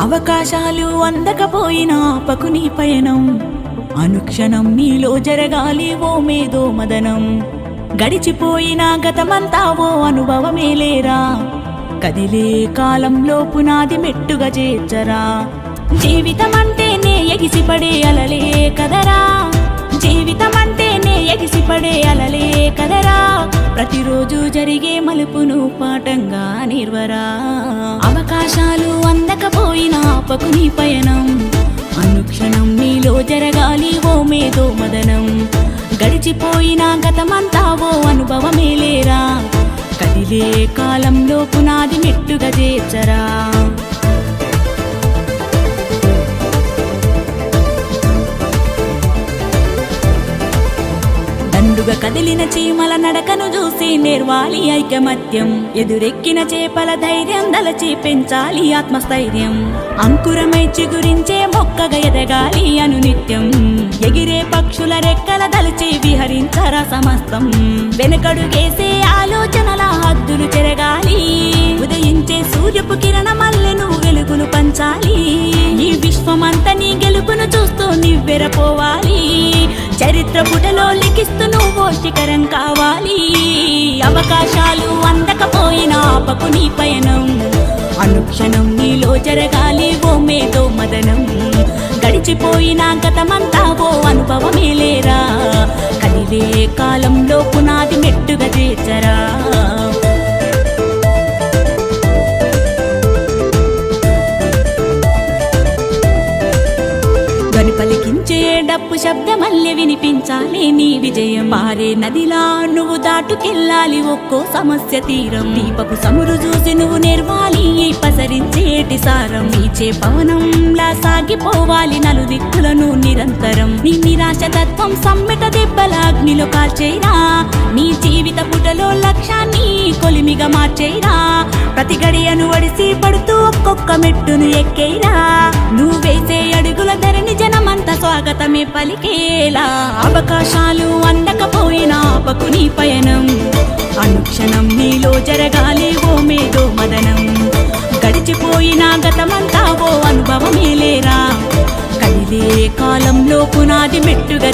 అవకాశాలు అందకపోయినా పకుని పయనం. అనుక్షణం నీలో జరగాలి ఓ మేధో మదనం. గడిచిపోయిన గతమంతా ఓ అనుభవమేలేరా కదిలే కాలంలో పునాది మెట్టుగా చేర్చరా? జీవితం అంటేనే ఎగిసిపడే అలలే కదరా? జీవితం అంటేనే ఎగిసిపడే అలలే కదరా? ప్రతిరోజు జరిగే మలుపును పాఠంగా నిర్వరా? అవకాశాలు ఆపకపోయిన ఆపకు నీ పయనం. అనుక్షణం నీలో జరగాలి ఓ మేధో మదనం. గడిచిపోయిన గతమంతా ఓ అనుభవమే లేరా? కదిలే కాలంలో పునాది మెట్టుగా చేర్చరా? దండుగా కదిలిన చీమల నడకను చూసి నేర్వాలి ఐకమత్యం. ఎదురెక్కిన చేపల ధైర్యం దలచి పెంచాలి ఆత్మస్థైర్యం. అంకురమై చిగురించే మొక్కగా ఎదగాలి అనునిత్యం. ఎగిరే పక్షుల రెక్కల దలచి విహరించరా సమస్తం. వెనకడుగేసే ఆలోచనల హద్దులు చెరగాలి. ఉదయించే సూర్యపు కిరణమల్లె నువ్వు వెలుగును పంచాలి. ఈ విశ్వమంతా నీ గెలుపును చూస్తూ నివ్వెరపోవాలి. చరిత్ర పుటలో లిఖిస్తూ నువ్వు శిఖరం కావాలి. అవకాశాలు అందకపోయినా ఆపకు నీ పయనం. అనుక్షణం నీలో జరగాలి ఓ మేధో మదనం. గడిచిపోయిన గతమంతా ఓ అనుభవమేలేరా కదిలే కాలంలో పునాది మెట్టుగా చేచరా ధ్వని పలికించే డప్పు శబ్దమల్లె వినిపించాలి నీ విజయం. మారే నదిలా నువ్వు దాటుకెళ్ళాలి ఒక్కో సమస్య తీరం. దీపపు సమురు చూసి నువ్వు నేర్వాలి పసరించేటి సారం. నీచే పవనంలా సాగిపోవాలి నలు దిక్కులను నిరంతరం. నీ నిరాశ తత్వం సమ్మెట దెబ్బల అగ్నిలో కాల్చేరా నీ జీవిత పుటలో లక్ష్యాన్ని కొలిమిగా మార్చేరా ప్రతి గడియను వడిసి పడుతూ ఒక్కొక్క మెట్టును ఎక్కేరా స్వాగతమే పలికేలా అవకాశాలు అందకపోయినా పకుని పయనం. అనుక్షణం నీలో జరగాలి ఓ మేధో మదనం. గడిచిపోయిన గతమంతా ఓ అనుభవమేలేరా కదిలే కాలంలో పునాది మెట్టుగా